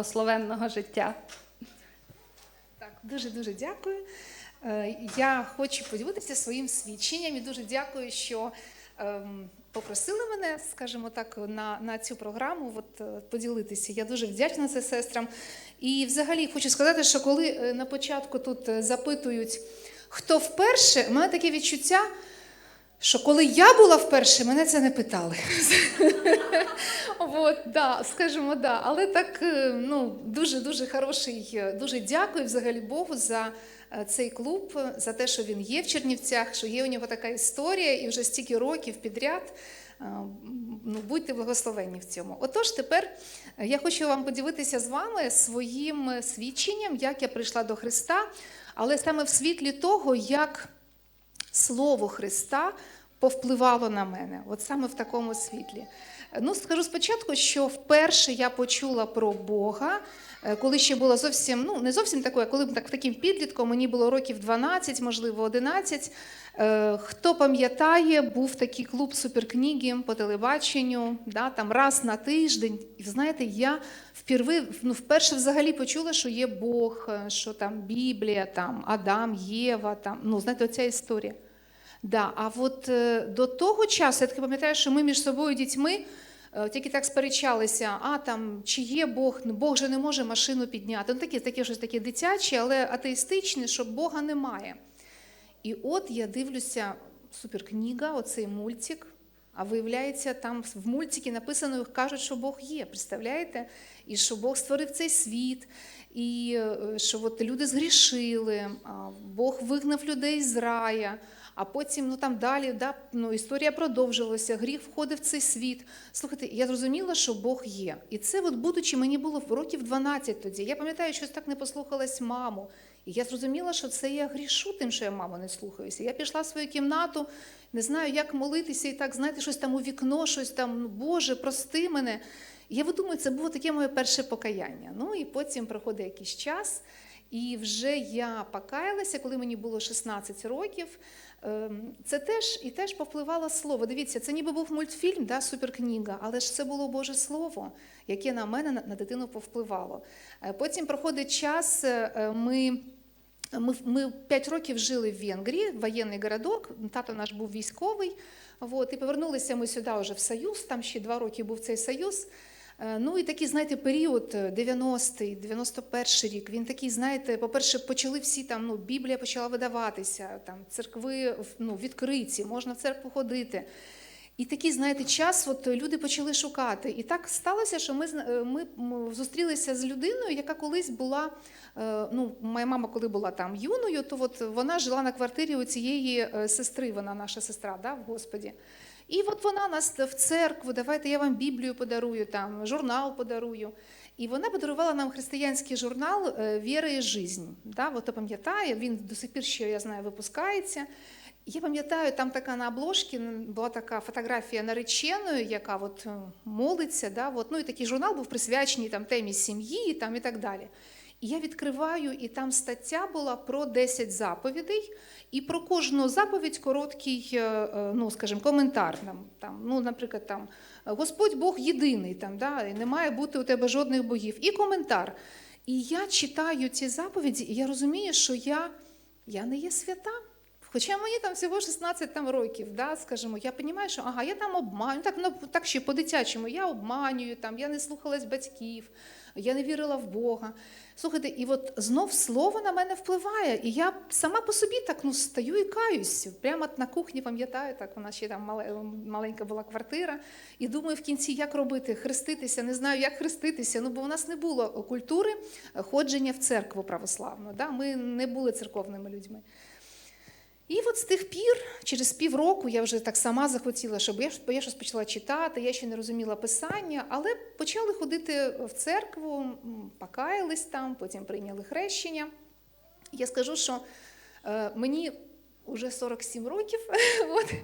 благословенного життя. Так, дуже дуже дякую. Е, Я хочу поділитися своїм свідченням і дуже дякую, що ем, попросили мене, скажімо так, на, на цю програму от, е, поділитися. Я дуже вдячна це сестрам. І взагалі хочу сказати, що коли е, на початку тут запитують, хто вперше, у мене таке відчуття. Що коли я була вперше, мене це не питали. От, да, скажімо, да. Але так е, ну, дуже дуже хороший, е, дуже дякую взагалі Богу за е, цей клуб, за те, що він є в Чернівцях, що є у нього така історія, і вже стільки років підряд. Ну, будьте благословенні в цьому. Отож, тепер я хочу вам поділитися з вами своїм свідченням, як я прийшла до Христа, але саме в світлі того, як Слово Христа повпливало на мене, от саме в такому світлі. Ну, скажу спочатку, що вперше я почула про Бога, е, коли ще була зовсім, ну не зовсім такою, коли так таким підлітком, мені було років 12, можливо, 11. Е, Хто пам'ятає, був такий клуб суперкниги по телебаченню, да, там раз на тиждень. І знаєте, я впервые, ну, вперше взагалі почула, що є Бог, е, що там Біблія, там Адам, Єва, там, ну, знаєте, оця історія. Да, а от е, до того часу, я таки пам'ятаю, що ми між собою дітьми тільки так сперечалися, а там чи є Бог, Ну, Бог же не може машину підняти. Ну, таке, таке щось таке дитяче, але атеїстичне, що Бога немає. І от я дивлюся, суперкнига, оцей мультик. А виявляється, там в мультикі написано, кажуть, що Бог є, представляєте? І що Бог створив цей світ, і е, що от люди згрішили, Бог вигнав людей з рая. А потім, ну там далі, да, ну, історія продовжилася, гріх входив в цей світ. Слухайте, я зрозуміла, що Бог є. І це, от, будучи, мені було років 12 тоді. Я пам'ятаю, щось так не послухалась маму. І я зрозуміла, що це я грішу тим, що я маму не слухаюся. Я пішла в свою кімнату, не знаю, як молитися, і так, знаєте, щось там у вікно, щось там, ну, Боже, прости мене. Я думаю, це було таке моє перше покаяння. Ну і потім проходить якийсь час. І вже я покаялася, коли мені було 16 років. Ем, Це теж і теж повпливало слово. Дивіться, це ніби був мультфільм, да, суперкнига, але ж це було Боже Слово, яке на мене, на- дитину повпливало. Е, Потім проходить час, е, е, ми. Ми, ми 5 років жили в Венгрії, воєнний городок, тато наш був військовий. От, і повернулися ми сюди вже в Союз, там ще два роки був цей Союз. Е, Ну і такий, знаєте, період е, 90-й, 91-й рік. Він такий, знаєте, по-перше, почали всі там, ну, Біблія почала видаватися, там церкви ну, відкриті, можна в церкву ходити. І такий, знаєте, час от люди почали шукати. І так сталося, що ми, е, ми зустрілися з людиною, яка колись була. е, Ну, моя мама, коли була там юною, то от вона жила на квартирі у цієї е, сестри, вона наша сестра, да, в Господі. І от вона нас в церкву, давайте я вам Біблію подарую, там, журнал подарую. І вона подарувала нам християнський журнал е, Віра і жизнь. Да, от хто пам'ятає, він до сих пір, що я знаю, випускається. Я пам'ятаю, там така на обложці була така фотографія нареченої, яка от е, молиться. Да, от, ну, і такий журнал був присвячений там, темі сім'ї там, і так далі. І я відкриваю, і там стаття була про 10 заповідей, і про кожну заповідь короткий, е, е, ну, скажімо, коментар. Там, там, ну, наприклад, там, Господь Бог єдиний, там, да, і не має бути у тебе жодних богів. І коментар. І я читаю ці заповіді, і я розумію, що я, я не є свята. Хоча мені там всього 16 там, років, да, скажімо, я розумію, що ага, я там обманюю, так, ну, так ще по-дитячому, я обманюю, там, я не слухалась батьків, я не вірила в Бога. Слухайте, і от знов слово на мене впливає, і я сама по собі так ну, стою і каюсь. Прямо на кухні, пам'ятаю, так у нас ще там маленька була квартира. І думаю в кінці, як робити, хреститися, не знаю, як хреститися. Ну, бо у нас не було культури ходження в церкву православну. Да? Ми не були церковними людьми. І от з тих пір, через півроку, я вже так сама захотіла, щоб я, я щось почала читати, я ще не розуміла писання, але почали ходити в церкву, покаялись там, потім прийняли хрещення. Я скажу, що е, мені вже 47 років, от,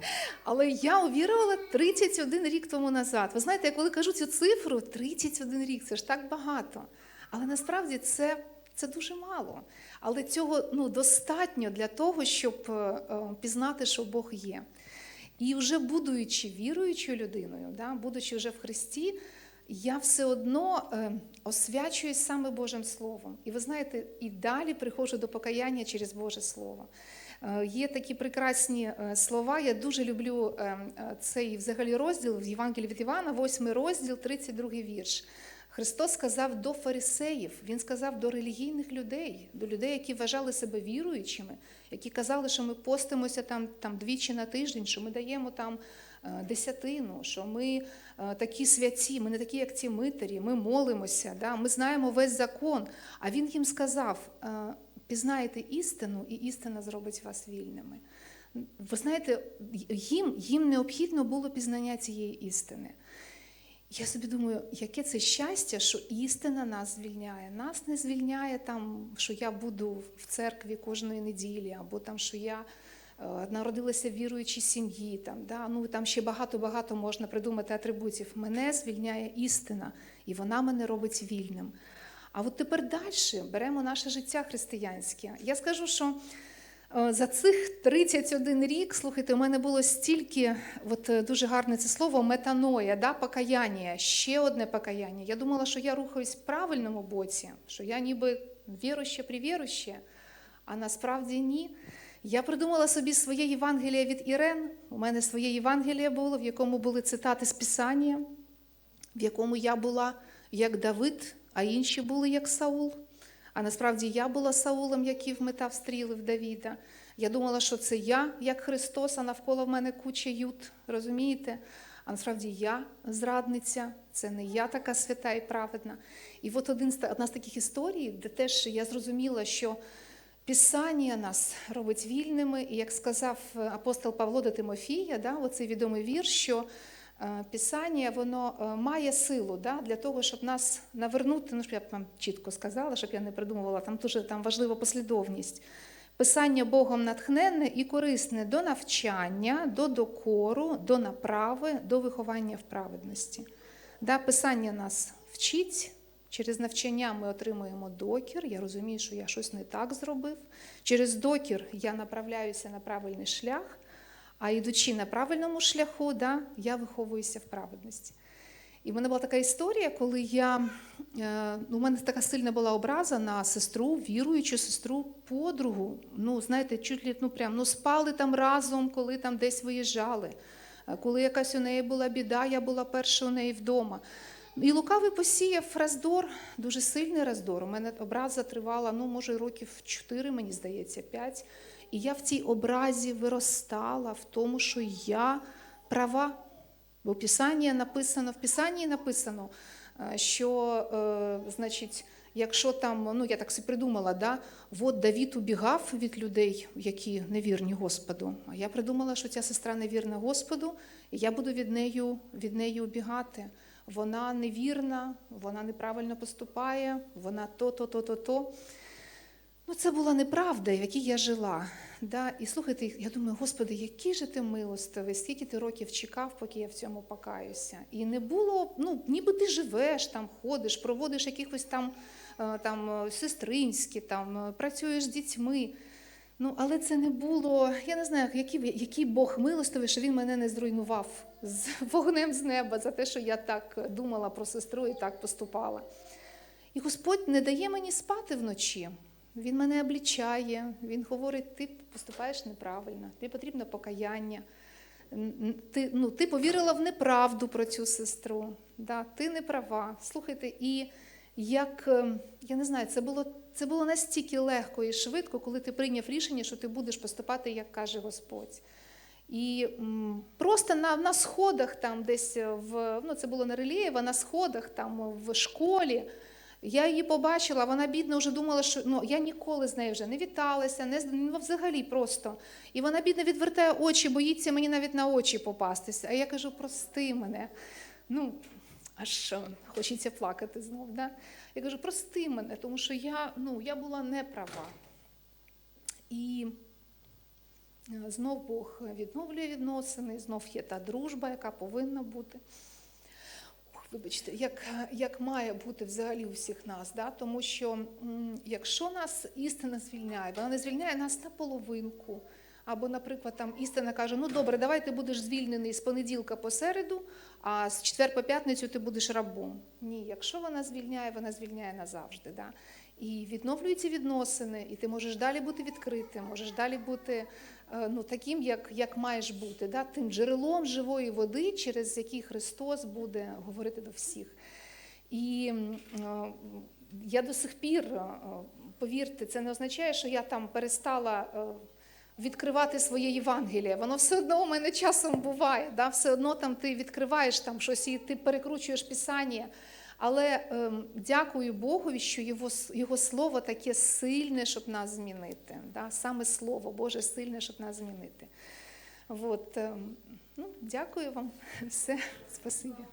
але я увірувала 31 рік тому назад. Ви знаєте, я коли кажу цю цифру, 31 рік це ж так багато. Але насправді це, це дуже мало. Але цього ну, достатньо для того, щоб е, е, пізнати, що Бог є. І вже будучи віруючою людиною, да, будучи вже в Христі, я все одно е, освячуюсь саме Божим Словом. І ви знаєте, і далі приходжу до покаяння через Боже Слово. Є такі прекрасні слова. Я дуже люблю цей взагалі розділ в Євангелії від Івана, 8 розділ, 32 вірш. Христос сказав до фарисеїв, Він сказав до релігійних людей, до людей, які вважали себе віруючими, які казали, що ми постимося там, там двічі на тиждень, що ми даємо там е, десятину, що ми е, такі святі, ми не такі, як ці митарі, ми молимося, да, ми знаємо весь закон. А він їм сказав: е, пізнаєте істину, і істина зробить вас вільними. Ви знаєте, їм, їм необхідно було пізнання цієї істини. Я собі думаю, яке це щастя, що істина нас звільняє. Нас не звільняє там, що я буду в церкві кожної неділі, або там, що я е, народилася в віруючій сім'ї. Там, да? ну, там ще багато-багато можна придумати атрибутів. Мене звільняє істина, і вона мене робить вільним. А от тепер далі беремо наше життя християнське. Я скажу, що За цих 31 рік, слухайте, у мене було стільки, от е, дуже гарне це слово, метаноя, да, покаяння, ще одне покаяння. Я думала, що я рухаюсь в правильному боці, що я ніби віруще привіруще, а насправді ні. Я придумала собі своє Євангеліє від Ірен. У мене своє Євангеліє було, в якому були цитати з Писання, в якому я була як Давид, а інші були як Саул. А насправді я була Саулом, який вметав стріли в Давіда. Я думала, що це я, як Христос, а навколо в мене куча ют, розумієте? А насправді я зрадниця, це не я така свята і праведна. І от один, одна з таких історій, де теж я зрозуміла, що Писання нас робить вільними, і як сказав е, апостол Павло до Тимофія, да, оцей відомий вірш, що Писання воно е, має силу да, для того, щоб нас навернути, ну, щоб я б вам чітко сказала, щоб я не придумувала, там дуже там важлива послідовність. Писання Богом натхненне і корисне до навчання, до докору, до направи, до виховання в праведності. Да, Писання нас вчить, через навчання ми отримуємо докір. Я розумію, що я щось не так зробив. Через докір я направляюся на правильний шлях, а йдучи на правильному шляху, да, я виховуюся в праведності. І в мене була така історія, коли я е, ну, у мене така сильна була образа на сестру, віруючу сестру, подругу. Ну, знаєте, чуть ли ну, прям, ну, спали там разом, коли там десь виїжджали. Коли якась у неї була біда, я була перша у неї вдома. І лукавий посіяв роздор, дуже сильний роздор. У мене образа тривала, ну, може, років 4, мені здається, 5. І я в цій образі виростала в тому, що я права. Бо в Писанні написано, в Писанні написано, е, що, е, значить, якщо там, ну я так собі придумала, да, от Давід убігав від людей, які невірні Господу. А я придумала, що ця сестра невірна Господу, і я буду від нею, від неї убігати. Вона невірна, вона неправильно поступає, вона то, то, то, то, то. Ну, це була неправда, в якій я жила. Да? І слухайте, я думаю, Господи, який же ти милостивий, скільки ти років чекав, поки я в цьому покаюся. І не було, ну, ніби ти живеш там, ходиш, проводиш якихось там, е, там е, сестринські, там, е, працюєш з дітьми. Ну, але це не було, я не знаю, який, який Бог милостивий, що він мене не зруйнував з вогнем з неба за те, що я так думала про сестру і так поступала. І Господь не дає мені спати вночі. Він мене облічає, він говорить, ти поступаєш неправильно, тобі потрібно покаяння. Ти, ну, ти повірила в неправду про цю сестру. Да, ти не права. Слухайте, і як е, я не знаю, це було, це було настільки легко і швидко, коли ти прийняв рішення, що ти будеш поступати, як каже Господь. І м, просто на, на сходах, там десь в ну це було на Релієва, на сходах там в школі. Я її побачила, вона бідна вже думала, що ну я ніколи з нею вже не віталася, не ну, взагалі просто. І вона бідна відвертає очі, боїться мені навіть на очі попастися. А я кажу, прости мене. Ну, аж хочеться плакати знов. Да? Я кажу, прости мене, тому що я, ну, я була не права. І е, знов Бог відновлює відносини, знов є та дружба, яка повинна бути. Вибачте, як, як має бути взагалі у всіх нас, да? тому що якщо нас істина звільняє, вона не звільняє нас на половинку, Або, наприклад, там істина каже: ну добре, давай ти будеш звільнений з понеділка по середу, а з четвер по п'ятницю ти будеш рабом. Ні, якщо вона звільняє, вона звільняє назавжди. Да? І відновлюються відносини, і ти можеш далі бути відкритим, можеш далі бути е, ну, таким, як, як маєш бути, да? тим джерелом живої води, через який Христос буде говорити до всіх. І е, я до сих пір, е, повірте, це не означає, що я там перестала е, відкривати своє Євангеліє. Воно все одно у мене часом буває. Да? Все одно там ти відкриваєш там щось і ти перекручуєш Писання. Але ем, дякую Богові, що його, його слово таке сильне, щоб нас змінити. Да? Саме слово Боже сильне, щоб нас змінити. От, ем, ну, дякую вам. Все, спасибі.